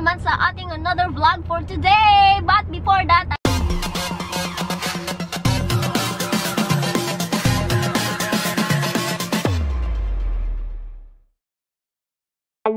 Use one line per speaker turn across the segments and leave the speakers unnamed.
naman sa ating another vlog for today. But before that,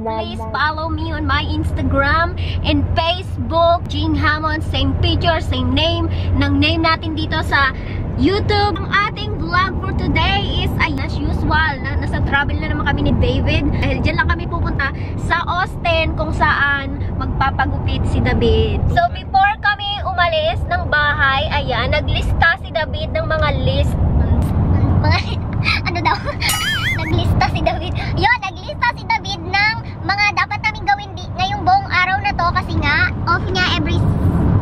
Please follow me on my Instagram and Facebook. Jing Hammond, same picture, same name. Ng name natin dito sa YouTube. Ang ating vlog for today is, ay, as usual, na, nasa travel na naman kami ni David. Dahil dyan lang kami pupunta sa Austin kung saan magpapagupit si David. So, before kami umalis ng bahay, ayan, naglista si David ng mga list. Mga, ano daw? naglista si David. Yun, naglista si David ng mga dapat namin gawin di, ngayong buong araw na to kasi nga, off niya every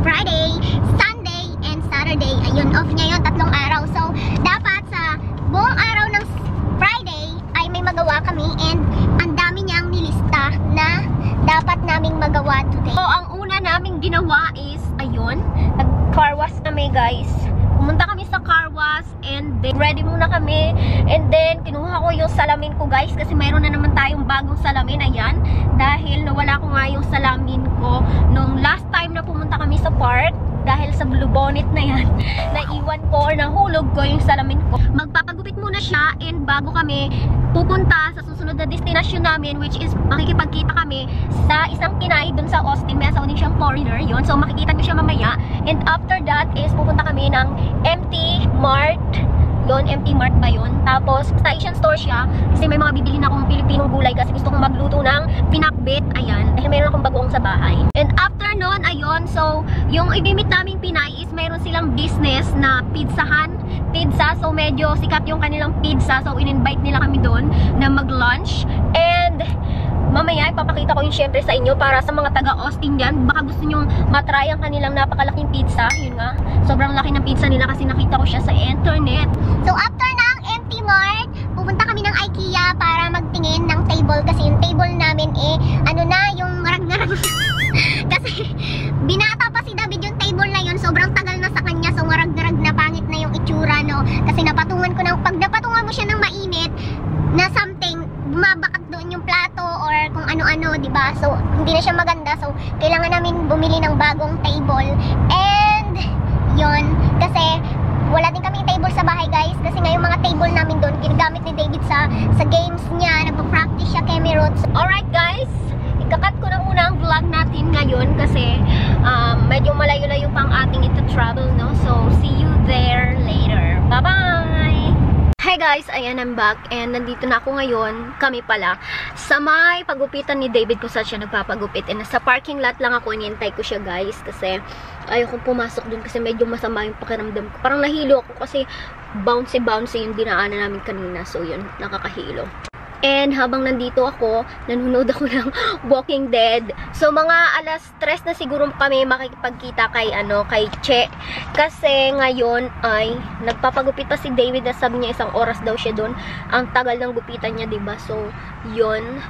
Friday, Sunday, and Saturday. Ayun, off niya yun, tatlong araw. So, dapat sa buong araw ng Friday ay may magawa kami and ang dami niyang nilista na dapat naming magawa today. So, ang una naming ginawa is, ayun, nag-car wash kami guys. Pumunta kami sa car wash and then ready muna kami and then kinuha ko yung salamin ko guys kasi mayroon na naman tayong bagong salamin ayan dahil nawala ko nga yung salamin ko nung last time na pumunta kami sa park dahil sa blue bonnet na yan naiwan ko or nahulog ko yung salamin ko. Magpapagupit muna siya and bago kami pupunta sa susunod na destination namin which is makikipagkita kami sa isang kinay dun sa Austin may asawa din siyang foreigner. Yun so makikita ko siya mamaya. And after that is pupunta kami ng MT Mart. Yun, MT Mart ba yun? Tapos, sa Asian store siya, kasi may mga bibilhin akong Pilipinong gulay kasi gusto kong magluto ng pinakbit, ayan, dahil mayroon akong bagoong sa bahay. And after nun, ayun, so, yung ibimit naming Pinay is mayroon silang business na pizzahan, pizza, so medyo sikat yung kanilang pizza, so in-invite nila kami doon na mag-lunch, and mamaya ipapakita ko yung syempre sa inyo para sa mga taga Austin dyan baka gusto nyong matry ang kanilang napakalaking pizza yun nga, sobrang laki ng pizza nila kasi nakita ko siya sa internet. So after ng empty mart pupunta kami ng Ikea para magtingin ng table kasi yung table namin eh ano na yung marag-narag kasi binata pa si David yung table na yun sobrang tagal na sa kanya so marag-narag na pangit na yung itsura no kasi napatungan ko ng pag napatungan mo siya ng mainit na something bumabakat doon yung plato or kung ano-ano, ba? So hindi na siya maganda. So kailangan namin bumili ng bagong table. And 'yon kasi wala din kami table sa bahay, guys. Kasi nga yung mga table namin doon ginagamit ni David sa sa games niya, nagpa-practice siya kay Roots. Alright, guys. Ikakat ko na muna ang vlog natin ngayon kasi um, medyo malayo-layo pang ating ito travel, no? So, see you there later. Bye-bye! Hi guys, ayan I'm back and nandito na ako ngayon, kami pala, sa may pagupitan ni David kung saan siya nagpapagupit and sa parking lot lang ako, inintay ko siya guys kasi ayokong pumasok dun kasi medyo masama yung pakiramdam ko. Parang nahilo ako kasi bouncy-bouncy yung dinaanan namin kanina so yun, nakakahilo. And habang nandito ako, nanonood ako ng Walking Dead. So mga alas 3 na siguro kami makikipagkita kay ano, kay Che. Kasi ngayon ay nagpapagupit pa si David na sabi niya isang oras daw siya doon. Ang tagal ng gupitan niya, 'di ba? So, 'yun.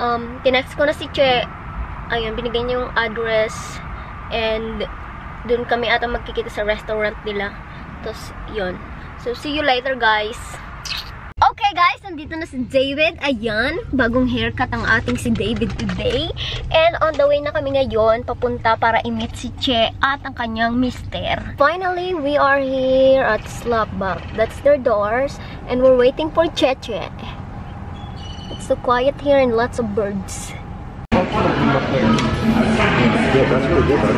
Um, tinext ko na si Che. Ayun, binigay niya yung address and doon kami ata magkikita sa restaurant nila. Tapos, 'yun. So, see you later, guys. Nandito na si David. Ayan, bagong haircut ang ating si David today. And on the way na kami ngayon, papunta para i-meet si Che at ang kanyang mister. Finally, we are here at Slapback. That's their doors. And we're waiting for Che Che. It's so quiet here and lots of birds.
Yeah, that's really good. I.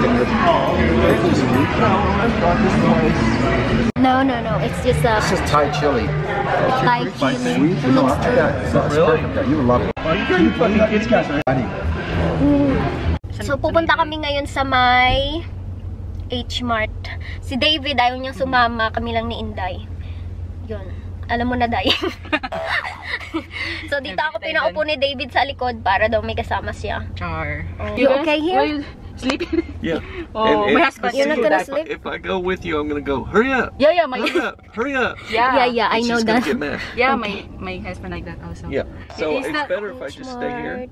No, no, no. It's just a
This is Thai chili.
Thai
Sweet?
chili.
You know, I got it. That's perfect. Yeah, you love it.
You fucking kids?
Honey.
So, pupunta kami ngayon sa may H-Mart. Si David, ayaw niyang sumama. Kami lang ni Inday. Yun. Alam mo na, Day. so, dito ako pinaupo ni David sa likod para daw may kasama siya.
Char.
You okay here?
Sleeping?
Yeah.
Oh,
And
my
if-
husband.
You're not gonna sleep?
If I go with you, I'm gonna go. Hurry up!
Yeah, yeah, my
Hurry up! Hurry up!
yeah,
Yeah, yeah, I know that.
get mad.
yeah, my my husband like that also.
Yeah. So
It's
it's, better if I just stay here.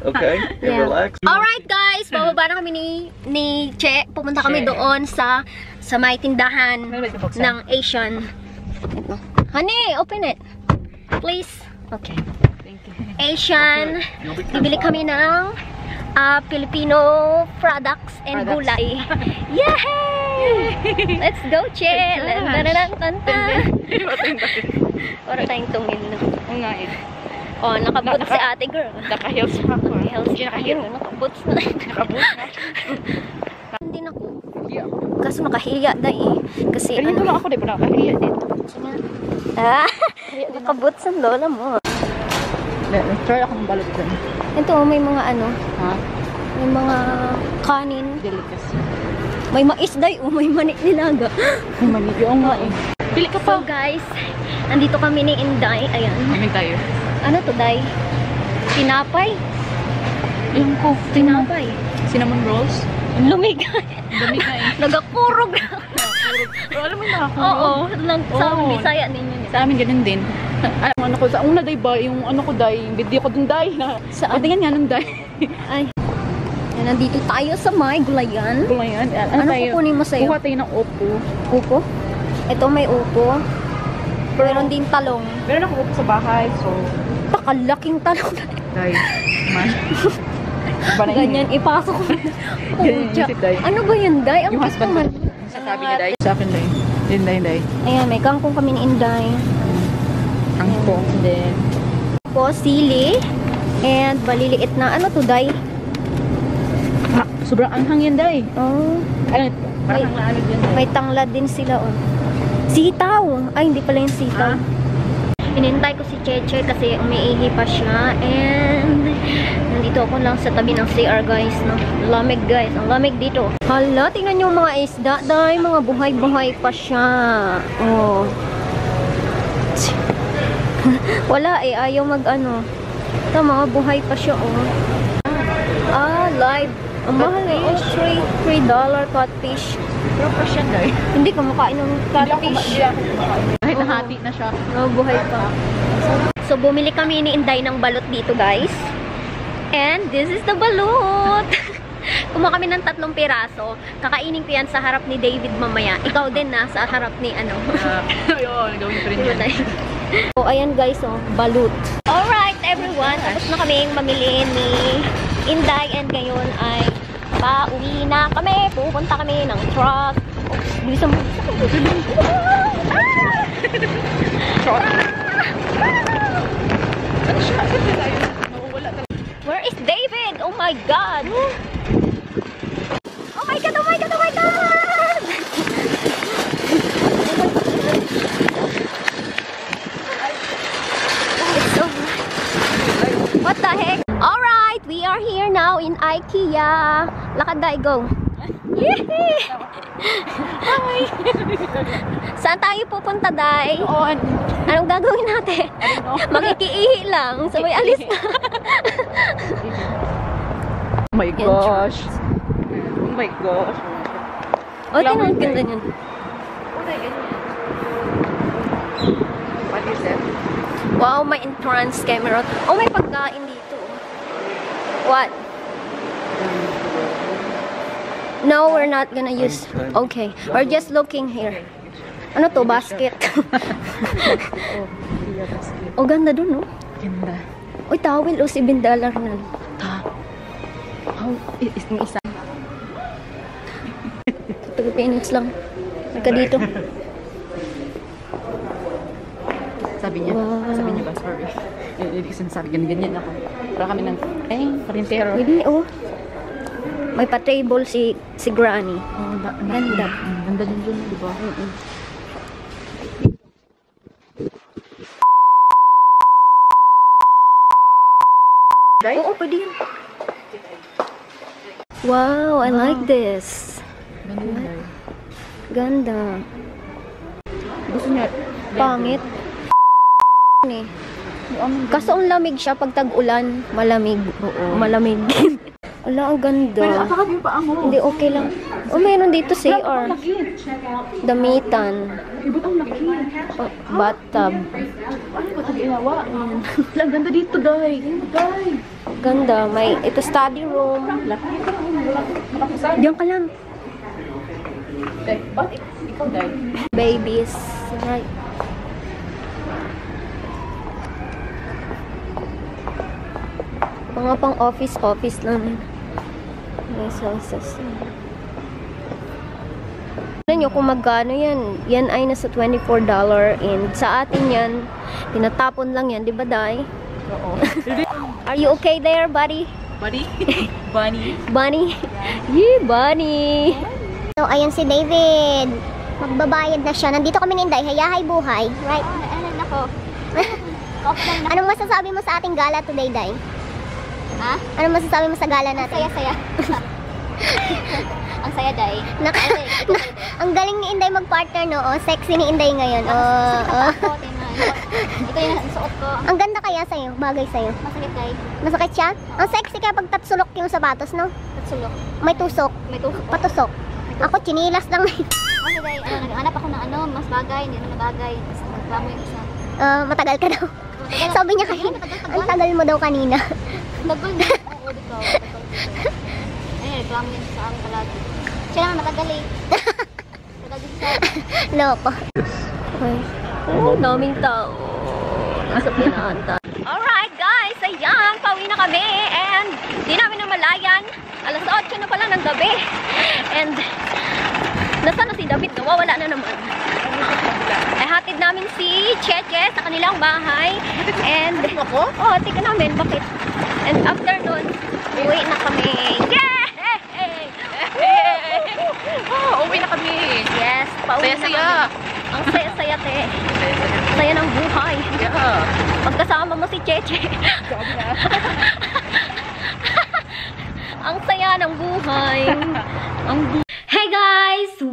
Okay. And
Yeah.
relax.
Alright guys, bababa na kami ni, ni Che. Pumunta kami
Che.
doon sa sa may tindahan
Ano
ng Asian. Honey, open it. Please. Okay.
Thank you.
Asian. Bibili kami ng ah, Filipino products and
Products.
gulay. Yay! Let's go, Che! Tantanta! Para tayong tumil na.
Oo nga eh.
Oh, nakabot
Naka-
si ate girl.
Naka-heels pa ako. ah.
Heels
Hindi
na
naka-heels.
yun, nakaboots na.
Naka-boot na.
Hindi na ko.
Ako.
Kaso nakahiya na eh. Kasi
Ganito lang ako, di ba? Nakahiya din.
Ah, nakaboots ang lola mo.
Try ako ng balot dun.
Ito, may mga ano,
Ha?
may mga kanin.
Delicacy.
May mais day, oh, may manik nilaga.
Ay, manigi. Oo nga eh. Pili ka
So
pa.
guys, nandito kami ni Inday. Ayan.
Amin tayo.
Ano to, Day? Tinapay?
Yung ko.
Tinapay.
Cinnamon rolls.
Ang lumig.
Dami na eh.
Nagakurog.
Pero alam mo yung nakakurog?
Oo, lang sa
Oo.
Bisaya ninyo.
Sa amin ganun din. Alam mo, ano ko, sa una day ba, yung ano ko day, yung video ko dun day. Na,
Saan?
Patingin nga nung day.
Ay. Ayan, nandito tayo sa may gulayan.
Ngayon, ano,
Ano
tayo?
kukunin mo sa'yo?
Kuha tayo ng opo.
Upo. Ito may upo. Meron din talong.
Meron ako opo sa bahay, so,
Pakalaking talong.
day. Man. Na yun.
Ganyan, ipasok mo.
Ganyan.
Ano ba yan, Day? Ang
Yung husband Sasabi ni day. Sa akin day. Yun day, day.
Ayan, may kangkong kami ni Inday.
Ang pong. Then,
Po, sili. And baliliit na, ano to, Day?
ha, sobrang anghang yan day.
Oh,
Ano, parang
May-
ang yan day.
may tanglad din sila, oh. Sitaw! Ay, hindi pala yung sitaw.
Ah?
Inintay ko si Cheche kasi umiihi pa siya. And, nandito ako lang sa tabi ng CR, guys. No? Lamig, guys. Ang lamig dito. Hala, tingnan nyo mga isda. Dahil mga buhay-buhay pa siya. Oh. Wala eh. Ayaw mag ano. Ito, mga buhay pa siya, oh. Ah, live. Ang mahal eh. Oh, three, three dollar catfish.
Pero fresh yan day.
Hindi ka makain ng
kumakain. Kahit nahati na siya.
No, buhay pa. So, bumili kami ni Inday ng balot dito, guys. And this is the balot. Kumuha kami ng tatlong piraso. Kakainin ko yan sa harap ni David mamaya. Ikaw din na, sa harap ni ano.
Ah, Ayun, gawin ko rin yun.
so, ayan guys, oh, balut. Alright, everyone. Tapos na kami mamili ni Inday. And ngayon ay pauwi na kami. Pupunta kami ng truck. Oops, bilisan mo.
Talaga.
Where is David? Oh my God! Oh my God! Oh my God! Oh my God! It's so bright. What the heck? Alright, we are here now in IKEA. Lakad tayo, go. Yehey! Hi! Saan tayo pupunta, Day?
Oo, ano?
Anong gagawin natin? Makikiihi lang. Sabay alis na.
Oh my gosh. Oh my gosh.
O, tingnan, ganda niyan.
What is that?
Wow, may entrance camera. Oh, may pagkain dito. What? No, we're not gonna use. Okay, we're just looking here. Ano to? Basket. oh, ganda dun, no?
Ganda.
Uy, towel. O, 7 dollar na.
Ta. How is is yung isa?
Pilipinas lang. Nagka dito.
Sabi niya.
Wow.
Sabi niya ba? Sorry. Yung isang sabi ganyan, ganyan ako. Para kami ng, eh, parintero.
Pwede, oh. May pa-table si si Granny.
Oh, da,
Ganda.
Mm, Ganda din dun, di ba?
Oo, pwede yun. Wow, I like this.
Ganda.
Ganda.
Gusto niya.
Pangit. Ni. Kaso ang lamig siya pag tag-ulan, malamig.
Oo.
Malamig. Ala, ang
Pero
ganda.
apakag yung paa mo.
Hindi, okay lang. Oh, meron dito CR.
Laki.
Damitan.
Ibot ang laki.
Oh, bathtub.
Ano ba ito ginawa? Lang ganda dito, day. Day.
Ganda. May, ito study room. Diyan ka lang.
Ba't ik- ikaw, day?
Babies. Right. Mga pang office, office lang. May sauces. Alam nyo kung magkano yan. Yan ay nasa $24 and sa atin yan, tinatapon lang yan, di ba, Day?
Oo.
Are you okay there, buddy?
Buddy? Bunny?
Bunny? Yee, Bunny!
So, ayun si David. Magbabayad na siya. Nandito kami ni Inday. Hayahay buhay. Right?
Ano ako?
Anong masasabi mo sa ating gala today, Day?
Ha?
Anong masasabi mo sa gala natin?
Saya-saya. Ang saya, Day.
Nak na, ang galing ni Inday mag-partner, no? Oh, sexy ni Inday ngayon. Oh, oh.
Ito yung suot ko.
Ang ganda kaya sa'yo. Bagay sa'yo.
Masakit, Day.
Masakit siya? Ang sexy kaya pag tatsulok yung sapatos, no?
Tatsulok.
May tusok.
May tusok pa.
Patusok. Ako, chinilas lang.
Kasi, Day, ano, naghanap ako ng ano, mas bagay, hindi na bagay. Tapos nagreklamo yung isa.
Ah, matagal ka daw. Sabi niya kanina, ang tagal mo daw kanina.
Tagal na. Oo, dito. Ayun, reklamo niya sa akin palagi. Siya naman matagal eh. Matagal din siya.
Loko.
Okay. Oo, daming tao. Nasa pinanta. Alright guys, ayan, pauwi na kami and di namin namalayan. Alas 8 na pala ng gabi. And nasa na si David? Nawawala na naman. Namin si Cheche sa kanilang bahay. And, ako? Oo, oh, tika namin. Bakit? And after nun, uwi na kami. Yay!
Oh, uwi na kami.
Yes, pauwi na
Saya-saya.
kami. Ang saya-saya, te. Saya ng buhay.
Yeah.
Pagkasama mo si Cheche. Ang saya ng buhay. Ang bu- Hey guys!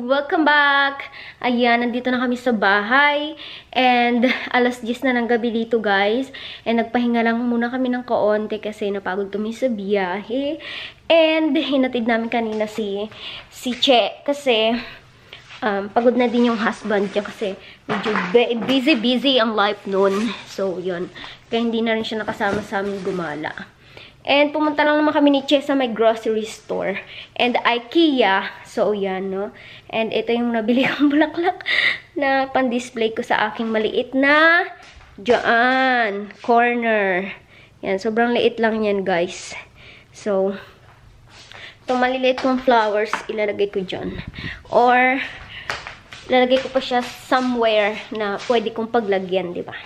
Welcome back! Ayan, nandito na kami sa bahay. And alas 10 na ng gabi dito guys. And nagpahinga lang muna kami ng kaonte kasi napagod kami sa biyahe. And hinatid namin kanina si, si Che kasi um, pagod na din yung husband niya kasi medyo busy-busy ang life noon. So, yun. Kaya hindi na rin siya nakasama sa amin gumala. And pumunta lang naman kami ni Che sa may grocery store. And IKEA. So, yan, no? And ito yung nabili kong bulaklak na pan-display ko sa aking maliit na dyan, corner. Yan, sobrang liit lang yan, guys. So, itong maliliit kong flowers, ilalagay ko dyan. Or, ilalagay ko pa siya somewhere na pwede kong paglagyan, di ba?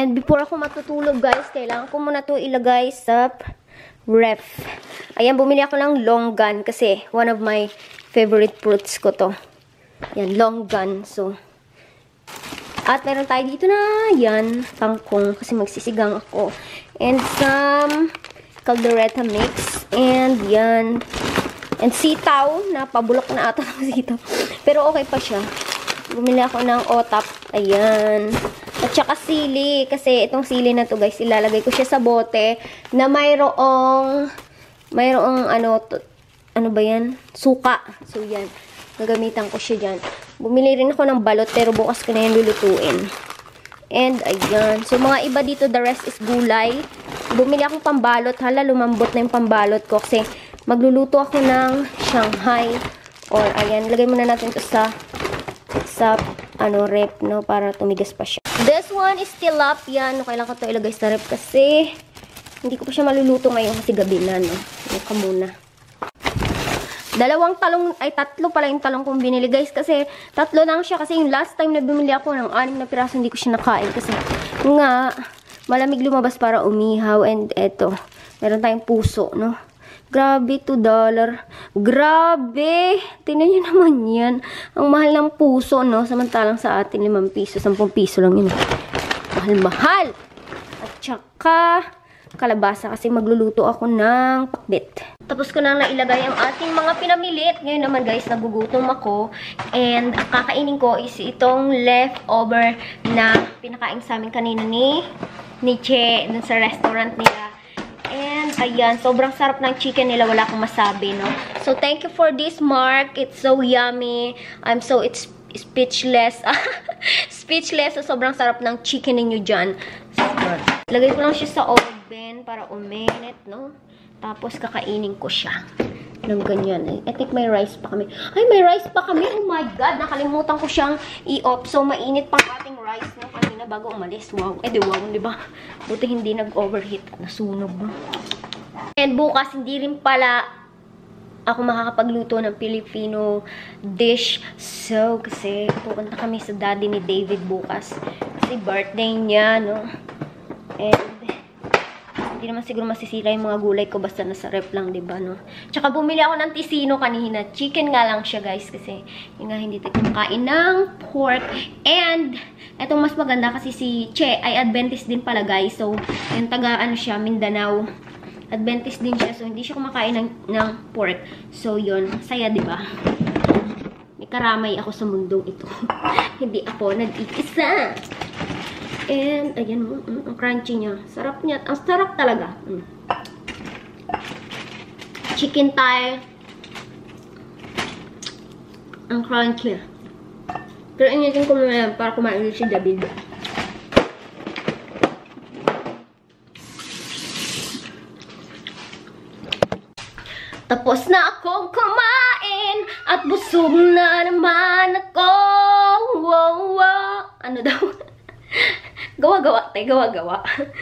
And before ako matutulog, guys, kailangan ko muna to ilagay sa ref. Ayan, bumili ako ng longgan kasi one of my favorite fruits ko to. Yan, longgan. So, at meron tayo dito na, yan, tangkong kasi magsisigang ako. And some caldereta mix. And yan. And sitaw, na pabulok na ata ng sitaw. Pero okay pa siya. Bumili ako ng otap. Ayan. At saka sili. Kasi itong sili na to guys, ilalagay ko siya sa bote na mayroong, mayroong ano, to, ano ba yan? Suka. So yan. Gagamitan ko siya dyan. Bumili rin ako ng balot pero bukas ko na yan lulutuin. And ayan. So mga iba dito, the rest is gulay. Bumili akong pambalot. Hala, lumambot na yung pambalot ko kasi magluluto ako ng Shanghai. Or ayan, lagay muna natin to sa sa ano rep no para tumigas pa siya. This one is tilapia. No, kailangan ko to ilagay sa rep kasi hindi ko pa siya maluluto ngayon kasi gabi na no. Ano muna. Dalawang talong, ay tatlo pala yung talong kong binili guys kasi tatlo lang siya kasi yung last time na bumili ako ng anim na piraso hindi ko siya nakain kasi nga malamig lumabas para umihaw and eto, meron tayong puso no. Grabe, 2 dollar. Grabe! Tingnan nyo naman yan. Ang mahal ng puso, no? Samantalang sa atin, 5 piso, 10 piso lang yun. Mahal-mahal! At saka, kalabasa kasi magluluto ako ng pakbit. Tapos ko na nailagay ang ating mga pinamilit. Ngayon naman guys, nagugutom ako. And ang kakainin ko is itong leftover na pinakain sa amin kanina ni, ni Che dun sa restaurant nila. And, ayan, sobrang sarap ng chicken nila. Wala akong masabi, no? So, thank you for this, Mark. It's so yummy. I'm so, it's speechless. speechless. So, sobrang sarap ng chicken ninyo dyan. Lagay ko lang siya sa oven para uminit, no? Tapos, kakainin ko siya. Ng ganyan. I think may rice pa kami. Ay, may rice pa kami. Oh my God. Nakalimutan ko siyang i-off. So, mainit pa ang ating rice no? kanina bago umalis. Wow. Eh, di wow, di ba? Buti hindi nag-overheat at nasunog. No? And bukas, hindi rin pala ako makakapagluto ng Filipino dish. So, kasi pupunta kami sa daddy ni David bukas. Kasi birthday niya, no? And, hindi naman siguro masisira yung mga gulay ko basta nasa rep lang, di ba, no? Tsaka bumili ako ng tisino kanina. Chicken nga lang siya, guys, kasi yun nga, hindi tayo kumakain ng pork. And, etong mas maganda kasi si Che ay Adventist din pala, guys. So, yung taga, ano siya, Mindanao. Adventist din siya, so hindi siya kumakain ng, ng pork. So, yun, saya, di ba? May karamay ako sa mundong ito. hindi ako nag-iisa. And, ayan mo, mm, ang crunchy niya. Sarap niya. Ang sarap talaga. Mm. Chicken thigh. Ang crunchy. Pero initin ko yan para kumain si David. Tapos na akong kumain at busog na naman ako. Wow, wow. Ano daw? gawa-gawa, te, gawa-gawa.